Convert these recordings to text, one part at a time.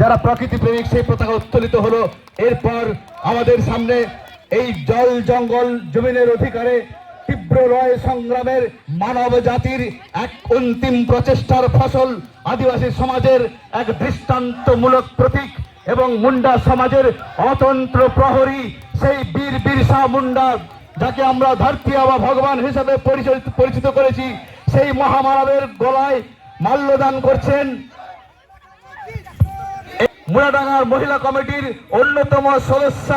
যারা প্রকৃতি প্রেমিক, সেই পতাকা উত্তোলিত হলো। এরপর আমাদের সামনে এই জল জঙ্গল জমিনের অধিকারে তীব্র রয় সংগ্রামের মানব জাতির এক অন্তিম প্রচেষ্টার ফসল। আদিবাসী সমাজের এক দৃষ্টান্তমূলক প্রতীক এবং মুন্ডা সমাজের অতন্ত্র প্রহরী সেই বীর বিরসা মুন্ডা, যাকে আমরা ধরতি বা ভগবান হিসেবে পরিচিত করেছি। সেই মহামানবের গলায় মাল্যদান করছেন। মুরাডাঙ্গার মহিলা কমিটির অন্যতম সদস্য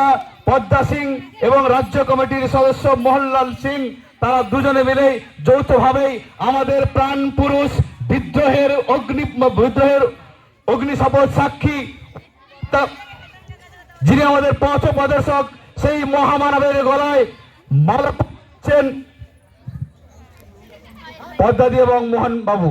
পদ্মা সিং এবং রাজ্য কমিটির সদস্য মোহনলাল সিং, তারা দুজনে মিলে যৌথভাবে আমাদের প্রাণ পুরুষ বিদ্রোহের অগ্নি বিদ্রোহের অগ্নি শপথ সাক্ষী যিনি আমাদের পথ প্রদর্শক, সেই মহামানবের গলায় মালা পদ্মাদি এবং মোহন বাবু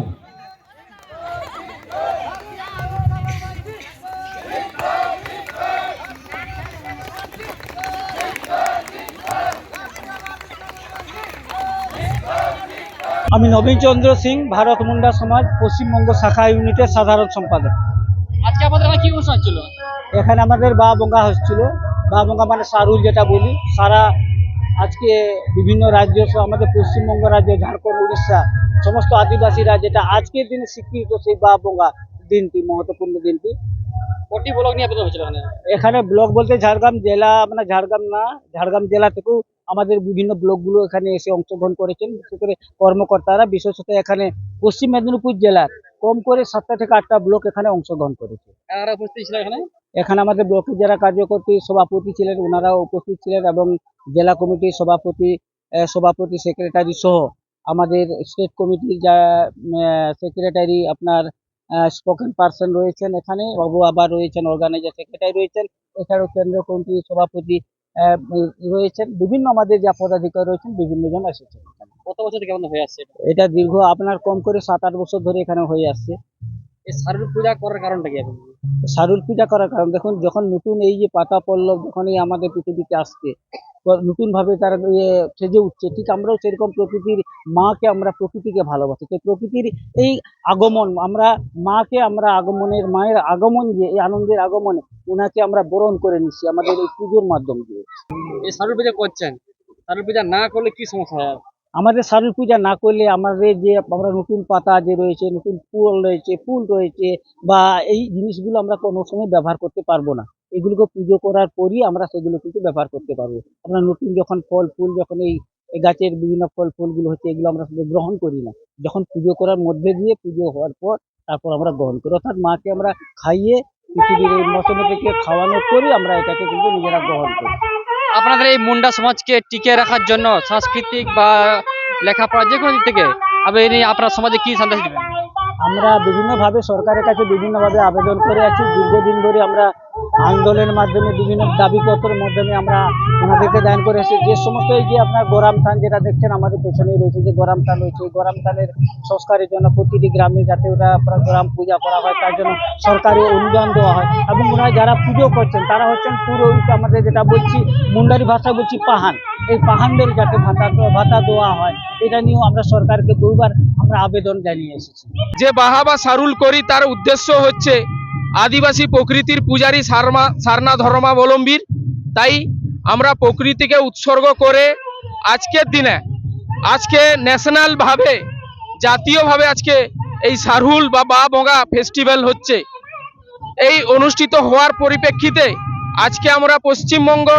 আমি নবীন চন্দ্র সিং ভারত মুন্ডা সমাজ পশ্চিমবঙ্গ শাখা ইউনিটের সাধারণ সম্পাদক। আজকে আমাদের কি অনুষ্ঠান ছিল? এখানে আমাদের বা বঙ্গা হচ্ছিল বা বঙ্গা মানে সারুল যেটা বলি সারা আজকে বিভিন্ন রাজ্য সহ আমাদের পশ্চিমবঙ্গ রাজ্য ঝাড়খণ্ড উড়িষ্যা সমস্ত আদিবাসীরা যেটা আজকের দিনে স্বীকৃত সেই বা বঙ্গা দিনটি মহত্বপূর্ণ দিনটি। কোটি ব্লক নিয়ে আবেদন হয়েছিল এখানে? এখানে ব্লক বলতে ঝাড়গ্রাম জেলা মানে ঝাড়গ্রাম না ঝাড়গ্রাম জেলা থেকেও আমাদের বিভিন্ন ব্লকগুলো এখানে এসে অংশগ্রহণ করেছেন। বিশেষ করে কর্মকর্তারা বিশেষত এখানে পশ্চিম মেদিনীপুর জেলার কম করে সাতটা থেকে আটটা ব্লক এখানে অংশগ্রহণ করেছে। এখানে? এখানে আমাদের ব্লকের যারা কার্যকর্তা সভাপতি ছিলেন ওনারাও উপস্থিত ছিলেন এবং জেলা কমিটির সভাপতি সভাপতি সেক্রেটারি সহ আমাদের স্টেট কমিটির যা সেক্রেটারি আপনার স্পোকেন পার্সন রয়েছেন এখানে। বাবু আবার রয়েছেন অর্গানাইজার সেক্রেটারি রয়েছেন। এছাড়াও কেন্দ্রীয় কমিটির সভাপতি রয়েছেন। বিভিন্ন আমাদের যা পদাধিকার রয়েছেন বিভিন্ন জন এসেছেন কত বছর থেকে আমাদের হয়ে আসছে এটা? দীর্ঘ আপনার কম করে সাত আট বছর ধরে এখানে হয়ে আসছে। এই শারীরিক পূজা করার কারণটা কি শারুল পূজা করার কারণ দেখুন যখন নতুন এই যে পাতা পল্লব যখন এই আমাদের পৃথিবীতে আসছে নতুন ভাবে তারা ইয়ে সেজে উঠছে ঠিক আমরাও সেরকম প্রকৃতির মাকে আমরা প্রকৃতিকে ভালোবাসি। তো প্রকৃতির এই আগমন আমরা মাকে আমরা আগমনের মায়ের আগমন যে এই আনন্দের আগমনে ওনাকে আমরা বরণ করে নিচ্ছি আমাদের এই পুজোর মাধ্যম দিয়ে। এই শারীরিক পূজা করছেন? শারীরিক পূজা না করলে কি সমস্যা হয়? আমাদের শারীর পূজা না করলে আমাদের যে আমরা নতুন পাতা যে রয়েছে, নতুন ফুল রয়েছে ফুল রয়েছে বা এই জিনিসগুলো আমরা কোনো সময় ব্যবহার করতে পারব না। এগুলোকে পুজো করার পরই আমরা সেগুলো কিন্তু ব্যবহার করতে পারব। আমরা নতুন যখন ফল, ফুল যখন এই গাছের বিভিন্ন ফল, ফুলগুলো হচ্ছে, এগুলো আমরা শুধু গ্রহণ করি না। যখন পুজো করার মধ্যে দিয়ে পুজো হওয়ার পর তারপর আমরা গ্রহণ করি। অর্থাৎ মাকে আমরা খাইয়ে পৃথিবীর মৌসুমে থেকে খাওয়ানোর পরই আমরা এটাকে কিন্তু নিজেরা গ্রহণ করি। আপনাদের এই মুন্ডা সমাজকে টিকিয়ে রাখার জন্য সাংস্কৃতিক বা লেখাপড়া যে কোনো দিক থেকে আপনি আপনার সমাজে কি সন্দেশ দিবেন? আমরা বিভিন্নভাবে সরকারের কাছে বিভিন্নভাবে আবেদন করে আছি। দীর্ঘদিন ধরে আমরা আন্দোলনের মাধ্যমে বিভিন্ন দাবিপত্রের মাধ্যমে আমরা ওনাদেরকে দান করে এসেছি। যে সমস্ত এই যে আপনার গোরাম থান যেটা দেখছেন, আমাদের পেছনেই রয়েছে যে গোরাম থান রয়েছে, এই গোরাম থানের সংস্কারের জন্য প্রতিটি গ্রামে যাতে ওরা গোরাম পূজা করা হয়, তার জন্য সরকারি অনুদান দেওয়া হয় এবং ওনারা যারা পুজো করছেন, তারা হচ্ছেন পুরো আমাদের যেটা বলছি, মুন্ডারি ভাষা বলছি পাহান। এই পাহানদের যাতে ভাতা ভাতা দেওয়া হয়, এটা নিয়েও আমরা সরকারকে বহুবার আমরা আবেদন জানিয়ে এসেছি। যে বাহাবা সারুল করি, তার উদ্দেশ্য হচ্ছে আদিবাসী প্রকৃতির পূজারী সারমা, সারনা ধর্মাবলম্বীর। তাই আমরা প্রকৃতিকে উৎসর্গ করে আজকের দিনে, আজকে ন্যাশনাল ভাবে, জাতীয়ভাবে আজকে এই সারহুল বা বা বঙ্গা ফেস্টিভ্যাল হচ্ছে। এই অনুষ্ঠিত হওয়ার পরিপ্রেক্ষিতে আজকে আমরা পশ্চিমবঙ্গ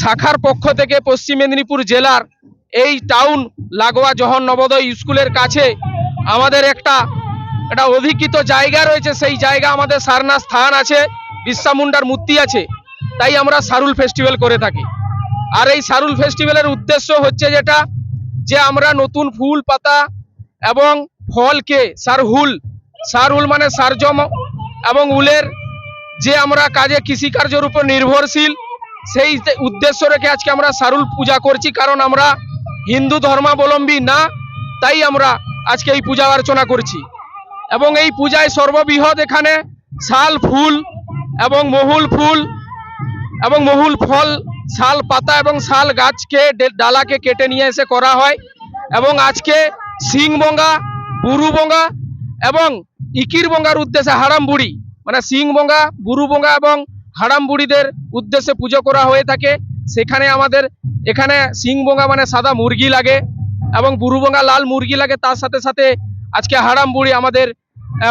শাখার পক্ষ থেকে পশ্চিম মেদিনীপুর জেলার এই টাউন লাগোয়া জহর নবোদয় স্কুলের কাছে আমাদের একটা একটা অধিকৃত জায়গা রয়েছে, সেই জায়গা আমাদের সারনা স্থান আছে বিশ্বামুন্ডার মূর্তি আছে, তাই আমরা সারুল ফেস্টিভ্যাল করে থাকি। আর এই সারুল ফেস্টিভ্যালের উদ্দেশ্য হচ্ছে যেটা, যে আমরা নতুন ফুল পাতা এবং ফলকে সারহুল সারহুল মানে সারজম এবং উলের যে আমরা কাজে কৃষিকার্যের উপর নির্ভরশীল, সেই উদ্দেশ্য রেখে আজকে আমরা সারুল পূজা করছি, কারণ আমরা হিন্দু ধর্মাবলম্বী না, তাই আমরা আজকে এই পূজা অর্চনা করছি। এবং এই পূজায় সর্ববৃহৎ এখানে শাল ফুল এবং মহুল ফুল এবং মহুল ফল, শাল পাতা এবং শাল গাছকে ডালাকে কেটে নিয়ে এসে করা হয় এবং আজকে সিং বঙ্গা, বুরু বঙ্গা এবং ইকির বঙ্গার উদ্দেশ্যে হারাম বুড়ি মানে সিংবঙ্গা বুরুবঙ্গা এবং হাড়ামবুড়িদের উদ্দেশ্যে পুজো করা হয়ে থাকে। সেখানে আমাদের এখানে সিংবঙ্গা মানে সাদা মুরগি লাগে এবং বুরুবঙ্গা লাল মুরগি লাগে। তার সাথে সাথে আজকে হাড়ামবুড়ি আমাদের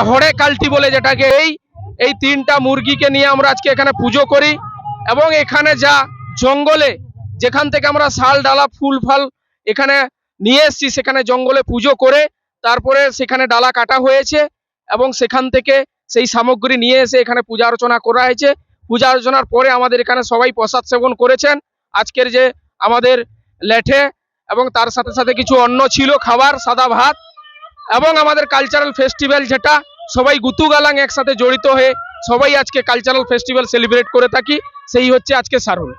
হরে কালটি বলে যেটাকে এই এই তিনটা মুরগিকে নিয়ে আমরা আজকে এখানে পুজো করি এবং এখানে যা জঙ্গলে, যেখান থেকে আমরা শাল, ডালা, ফুল, ফল এখানে নিয়ে এসেছি, সেখানে জঙ্গলে পুজো করে তারপরে সেখানে ডালা কাটা হয়েছে এবং সেখান থেকে সেই সামগ্রী নিয়ে এসে এখানে পূজা অর্চনা করা হয়েছে। পূজা অর্চনার পরে আমাদের এখানে সবাই প্রসাদ সেবন করেছেন। আজকের যে আমাদের লেঠে এবং তার সাথে সাথে কিছু অন্ন ছিল, খাবার, সাদা ভাত এবং আমাদের কালচারাল ফেস্টিভ্যাল যেটা, সবাই গুতু গালাং একসাথে জড়িত হয়ে সবাই আজকে কালচারাল ফেস্টিভ্যাল সেলিব্রেট করে থাকি, সেই হচ্ছে আজকে সারুল